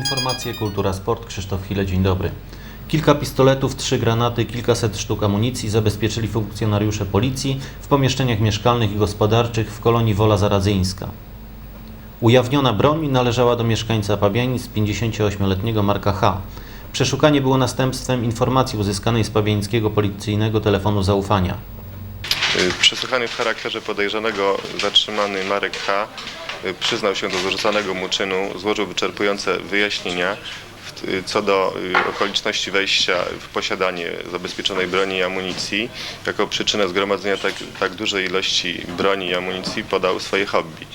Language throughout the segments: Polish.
Informacje Kultura Sport. Krzysztof Chile, dzień dobry. Kilka pistoletów, trzy granaty, kilkaset sztuk amunicji zabezpieczyli funkcjonariusze policji w pomieszczeniach mieszkalnych i gospodarczych w kolonii Wola Zaradzyńska. Ujawniona broń należała do mieszkańca Pabianic 58-letniego Marka H. Przeszukanie było następstwem informacji uzyskanej z pabianickiego policyjnego telefonu zaufania. Przesłuchany w charakterze podejrzanego zatrzymany Marek H. y, przyznał się do zarzucanego mu czynu, złożył wyczerpujące wyjaśnienia y, co do y, okoliczności wejścia w posiadanie zabezpieczonej broni i amunicji. Jako przyczynę zgromadzenia tak, tak dużej ilości broni i amunicji podał swoje hobby.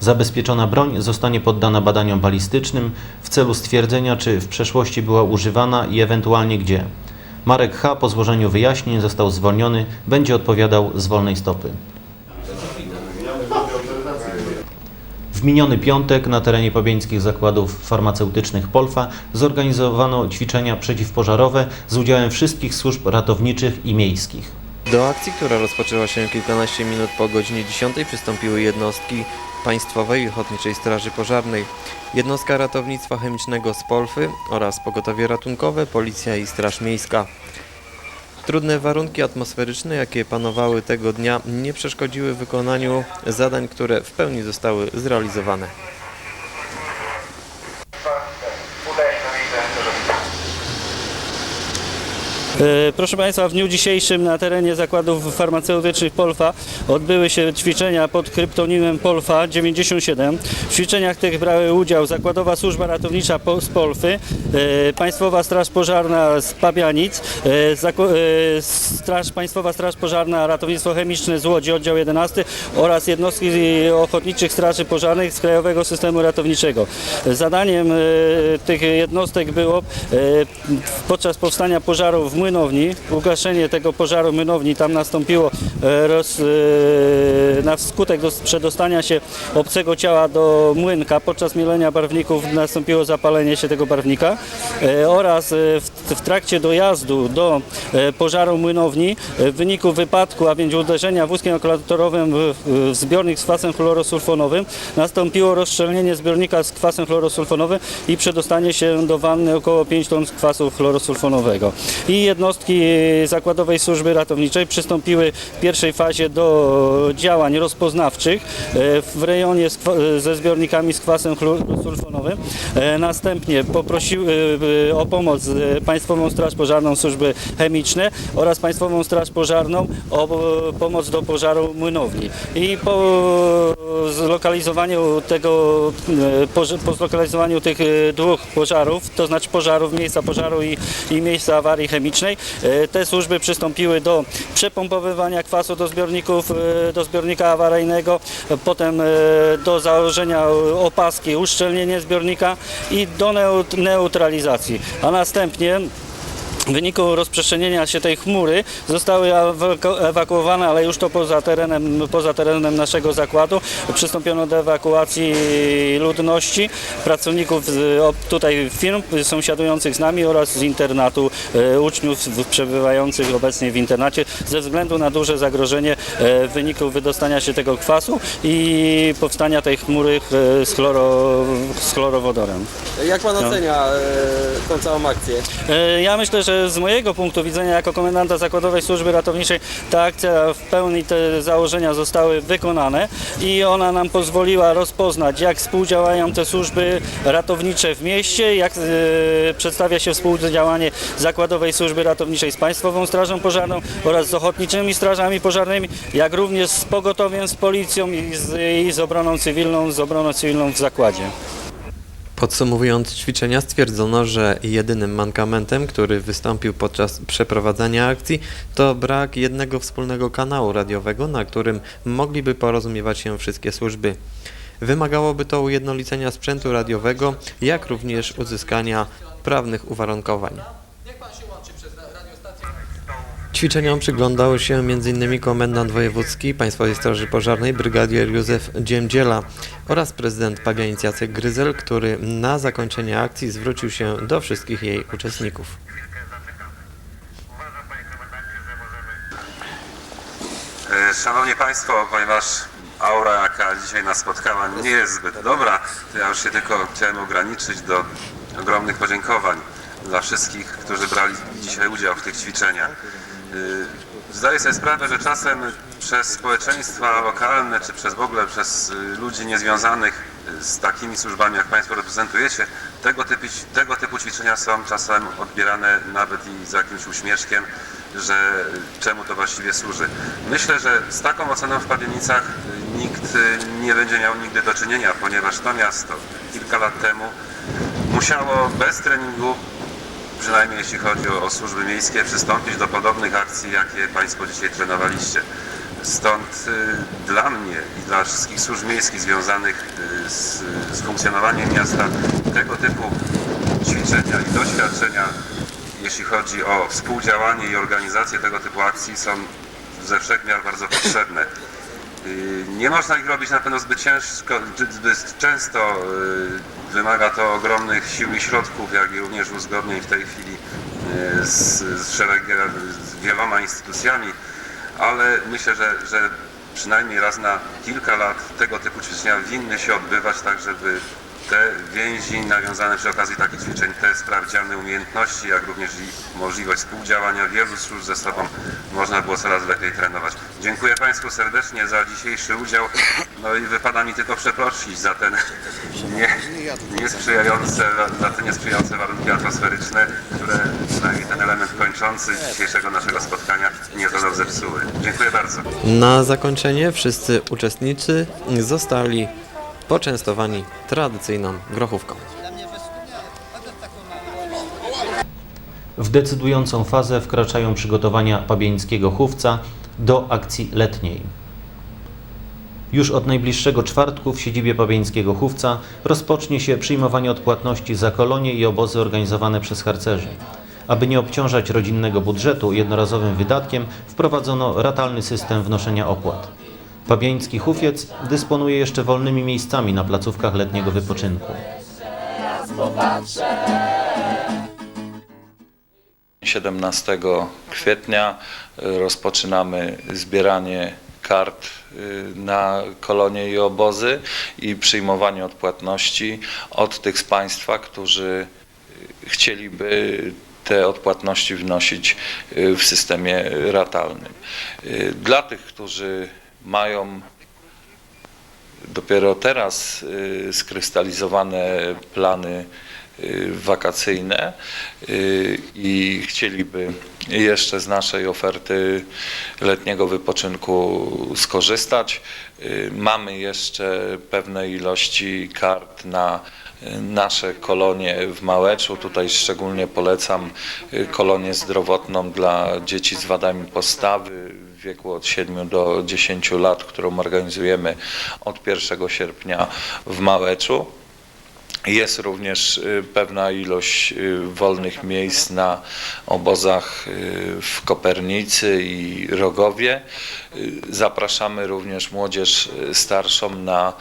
Zabezpieczona broń zostanie poddana badaniom balistycznym w celu stwierdzenia, czy w przeszłości była używana i ewentualnie gdzie. Marek H. po złożeniu wyjaśnień został zwolniony, będzie odpowiadał z wolnej stopy. W miniony piątek na terenie pobieńskich zakładów farmaceutycznych Polfa zorganizowano ćwiczenia przeciwpożarowe z udziałem wszystkich służb ratowniczych i miejskich. Do akcji, która rozpoczęła się kilkanaście minut po godzinie 10 przystąpiły jednostki Państwowej Ochotniczej Straży Pożarnej, jednostka ratownictwa chemicznego z Polfy oraz pogotowie ratunkowe, policja i Straż Miejska. Trudne warunki atmosferyczne, jakie panowały tego dnia, nie przeszkodziły wykonaniu zadań, które w pełni zostały zrealizowane. Proszę Państwa, w dniu dzisiejszym na terenie zakładów farmaceutycznych Polfa odbyły się ćwiczenia pod kryptonimem Polfa 97. W ćwiczeniach tych brały udział Zakładowa Służba Ratownicza z Polfy, e, Państwowa Straż Pożarna z Pabianic, e, e, Straż, Państwowa Straż Pożarna Ratownictwo Chemiczne z Łodzi, oddział 11 oraz jednostki ochotniczych straży pożarnych z Krajowego Systemu Ratowniczego. Zadaniem e, tych jednostek było e, podczas powstania pożaru w młynowni, ugaszenie tego pożaru młynowni, tam nastąpiło e, roz, e, na skutek dos- przedostania się obcego ciała do młynka, podczas mielenia barwników nastąpiło zapalenie się tego barwnika e, oraz w, w trakcie dojazdu do e, pożaru młynowni e, w wyniku wypadku, a więc uderzenia wózkiem akulatorowym w, zbiornik z kwasem chlorosulfonowym nastąpiło rozszczelnienie zbiornika z kwasem chlorosulfonowym i przedostanie się do wanny około 5 ton kwasu chlorosulfonowego. I jednostki Zakładowej Służby Ratowniczej przystąpiły w pierwszej fazie do działań rozpoznawczych e, w rejonie ze zbiornikami z kwasem chlorosulfonowym. Następnie poprosiły o pomoc e, Państwową Straż Pożarną, służby chemiczne oraz Państwową Straż Pożarną o e, pomoc do pożaru młynowni. I po zlokalizowaniu tego, e, poż- po zlokalizowaniu tych e, dwóch pożarów, to znaczy pożarów, miejsca pożaru i, i miejsca awarii chemicznej, e, te służby przystąpiły do przepompowywania kwasu do zbiorników, do zbiornika awaryjnego, potem do założenia opaski, uszczelnienie zbiornika i do neut- neutralizacji, a następnie w wyniku rozprzestrzenienia się tej chmury zostały ewakuowane, ale już to poza terenem, poza terenem naszego zakładu. Przystąpiono do ewakuacji ludności, pracowników tutaj firm sąsiadujących z nami oraz z internatu e, uczniów przebywających obecnie w internacie ze względu na duże zagrożenie e, w wyniku wydostania się tego kwasu i powstania tej chmury e, z, chloro, z chlorowodorem. Jak pan No. ocenia e, tą całą akcję? Ja myślę, że z mojego punktu widzenia jako komendanta Zakładowej Służby Ratowniczej ta akcja w pełni te założenia zostały wykonane i ona nam pozwoliła rozpoznać jak współdziałają te służby ratownicze w mieście, jak e, przedstawia się współdziałanie Zakładowej Służby Ratowniczej z Państwową Strażą Pożarną oraz z ochotniczymi strażami pożarnymi, jak również z pogotowiem, z policją i z, i z obroną cywilną, z obroną cywilną w zakładzie. Podsumowując ćwiczenia stwierdzono, że jedynym mankamentem, który wystąpił podczas przeprowadzania akcji to brak jednego wspólnego kanału radiowego, na którym mogliby porozumiewać się wszystkie służby. Wymagałoby to ujednolicenia sprzętu radiowego, jak również uzyskania prawnych uwarunkowań. Ćwiczeniom przyglądał się m.in. komendant wojewódzki Państwowej Straży Pożarnej brygadier Józef Dziemdziela oraz prezydent Pabianic Jacek Gryzel, który na zakończenie akcji zwrócił się do wszystkich jej uczestników. E, Szanowni Państwo, ponieważ aura, jaka dzisiaj nas spotkała, nie jest zbyt dobra, to ja już się tylko chciałem ograniczyć do ogromnych podziękowań dla wszystkich, którzy brali dzisiaj udział w tych ćwiczeniach. Y, Zdaję sobie sprawę, że czasem przez społeczeństwa lokalne, czy przez w ogóle przez y, ludzi niezwiązanych y, z takimi służbami, jak Państwo reprezentujecie, tego typu, tego typu ćwiczenia są czasem odbierane nawet i z jakimś uśmieszkiem, że czemu to właściwie służy. Myślę, że z taką oceną w Pawienicach nikt nie będzie miał nigdy do czynienia, ponieważ to miasto kilka lat temu musiało bez treningu przynajmniej jeśli chodzi o, służby miejskie, przystąpić do podobnych akcji, jakie Państwo dzisiaj trenowaliście. Stąd y, dla mnie i dla wszystkich służb miejskich związanych y, z, z funkcjonowaniem miasta tego typu ćwiczenia i doświadczenia, jeśli chodzi o współdziałanie i organizację tego typu akcji, są ze wszechmiar bardzo potrzebne. Y, Nie można ich robić na pewno zbyt ciężko, zbyt często. y, Wymaga to ogromnych sił i środków, jak i również uzgodnień w tej chwili y, z, z z wieloma instytucjami, ale myślę, że, że przynajmniej raz na kilka lat tego typu ćwiczenia winny się odbywać, tak żeby te więzi nawiązane przy okazji takich ćwiczeń, te sprawdziane umiejętności, jak również i możliwość współdziałania wielu służb ze sobą można było coraz lepiej trenować. Dziękuję Państwu serdecznie za dzisiejszy udział. No i wypada mi tylko przeprosić za ten nie, niesprzyjające, za te niesprzyjające warunki atmosferyczne, które przynajmniej ten element kończący dzisiejszego naszego spotkania nieco zepsuły. Dziękuję bardzo. Na zakończenie wszyscy uczestnicy zostali poczęstowani tradycyjną grochówką. W decydującą fazę wkraczają przygotowania pabieńskiego chówca do akcji letniej. Już od najbliższego czwartku w siedzibie pabieńskiego chówca rozpocznie się przyjmowanie odpłatności za kolonie i obozy organizowane przez harcerzy. Aby nie obciążać rodzinnego budżetu jednorazowym wydatkiem, wprowadzono ratalny system wnoszenia opłat. Pabieński hufiec dysponuje jeszcze wolnymi miejscami na placówkach letniego wypoczynku. 17 kwietnia y, rozpoczynamy zbieranie kart y, na kolonie i obozy i przyjmowanie odpłatności od tych z Państwa, którzy chcieliby te odpłatności wnosić y, w systemie ratalnym. Dla tych, którzy mają dopiero teraz y, skrystalizowane plany y, wakacyjne y, i chcieliby jeszcze z naszej oferty letniego wypoczynku skorzystać. Mamy jeszcze pewne ilości kart na nasze kolonie w Małeczu. Tutaj szczególnie polecam kolonię zdrowotną dla dzieci z wadami postawy w wieku od 7 do 10 lat, którą organizujemy od 1 sierpnia w Małeczu. Jest również y, pewna ilość y, wolnych miejsc na obozach y, w Kopernicy i Rogowie. Zapraszamy również młodzież starszą na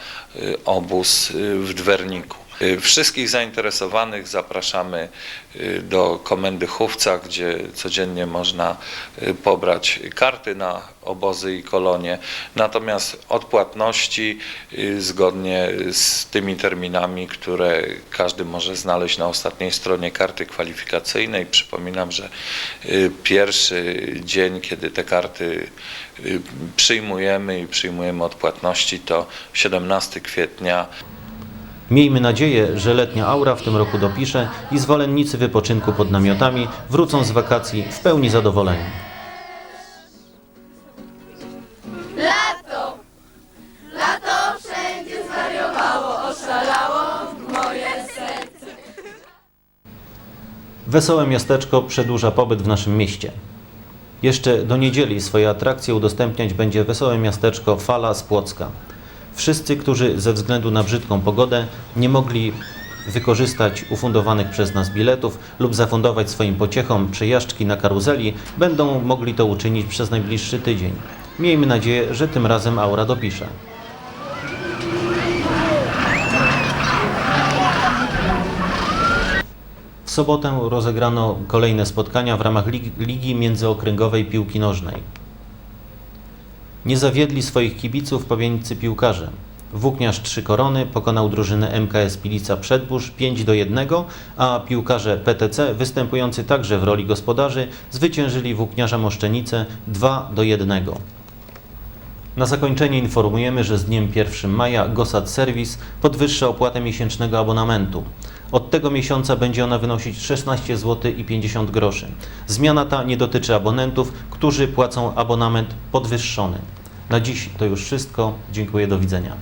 obóz w Dwerniku. Y, Wszystkich zainteresowanych zapraszamy y, do Komendy Chówca, gdzie codziennie można y, pobrać karty na obozy i kolonie. Natomiast odpłatności zgodnie z tymi terminami, które każdy może znaleźć na ostatniej stronie karty kwalifikacyjnej. Przypominam, że pierwszy dzień, kiedy te karty przyjmujemy i przyjmujemy odpłatności, to 17 kwietnia Miejmy nadzieję, że letnia aura w tym roku dopisze i zwolennicy wypoczynku pod namiotami wrócą z wakacji w pełni zadowoleni. Wesołe miasteczko przedłuża pobyt w naszym mieście. Jeszcze do niedzieli swoje atrakcje udostępniać będzie wesołe miasteczko Fala z Płocka. Wszyscy, którzy ze względu na brzydką pogodę nie mogli wykorzystać ufundowanych przez nas biletów lub zafundować swoim pociechom przejażdżki na karuzeli, będą mogli to uczynić przez najbliższy tydzień. Miejmy nadzieję, że tym razem aura dopisze. W sobotę rozegrano kolejne spotkania w ramach Lig- Ligi Międzyokręgowej Piłki Nożnej. Nie zawiedli swoich kibiców pawianicy piłkarze. Włókniarz Trzy Korony pokonał drużynę MKS Pilica Przedbórz 5 do 1, a piłkarze PTC występujący także w roli gospodarzy zwyciężyli włókniarza Moszczenice 2 do 1. Na zakończenie informujemy, że z dniem 1 maja Gosat Service podwyższa opłatę miesięcznego abonamentu. Od tego miesiąca będzie ona wynosić 16 zł i 50 groszy. Zmiana ta nie dotyczy abonentów, którzy płacą abonament podwyższony. Na dziś to już wszystko. Dziękuję, do widzenia.